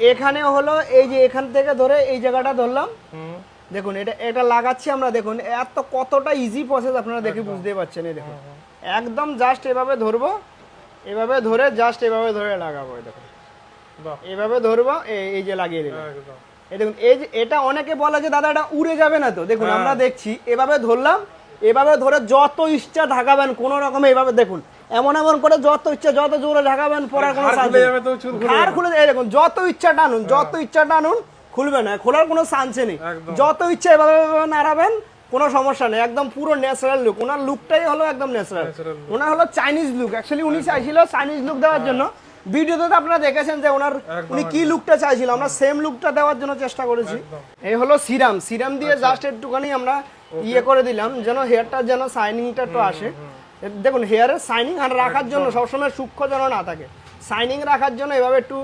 এখানে হলো এই যে এখান থেকে ধরে এই জায়গাটা ধরলাম। দেখুন এটা এটা লাগাচ্ছি আমরা দেখুন এত কতটা ইজি প্রসেস আপনারা দেখে বুঝতে পারছেন এই দেখুন। একদম জাস্ট এভাবে ধরবো এভাবে ধরে জাস্ট এভাবে ধরে লাগাবো এই দেখুন। বাহ। এভাবে ধরবো এই- যে লাগিয়ে দেবো একদম। এই দেখুন এই যে এটা অনেকে বলে যে দাদা এটা উড়ে যাবে না তো? দেখুন হ্যাঁ। আমরা দেখছি এভাবে ধরলাম এভাবে ধরে যত ইচ্ছা ঢাকাবেন কোনো রকমে এভাবে দেখুন এমন এমন করে যত ইচ্ছা যত জোরে ঢাকাবেন পড়ার কোনো chance খুলে দেখুন যত ইচ্ছা টানুন যত ইচ্ছা টানুন খুলবে না খোলার কোনো চান্সে নেই। যত ইচ্ছা এভাবে এভাবে নাড়াবেন কোনো সমস্যা নেই একদম পুরো ন্যাচারাল লুক ওনার লুকটাই হলো একদম ন্যাচারাল ওনার হলো চাইনিজ লুক অ্যাকচুয়ালি উনি চাইছিল চাইনিজ লুক দেওয়ার জন্য। ভিডিওতে তো আপনারা দেখেছেন যে ওনার উনি কি লুকটা চাইছিল। আমরা সেম লুকটা দেওয়ার জন্য চেষ্টা করেছি। এই হলো সিরাম সিরাম দিয়ে জাস্ট একটুখানি আমরা ইয়ে করে দিলাম যেন হেয়ারটা যেন শাইনিংটা একটু আসে। দেখুন হেয়ারের সাইনিং আর রাখার জন্য সবসময় সূক্ষ্ম যেন না থাকে। সাইনিং রাখার জন্য এভাবে একটু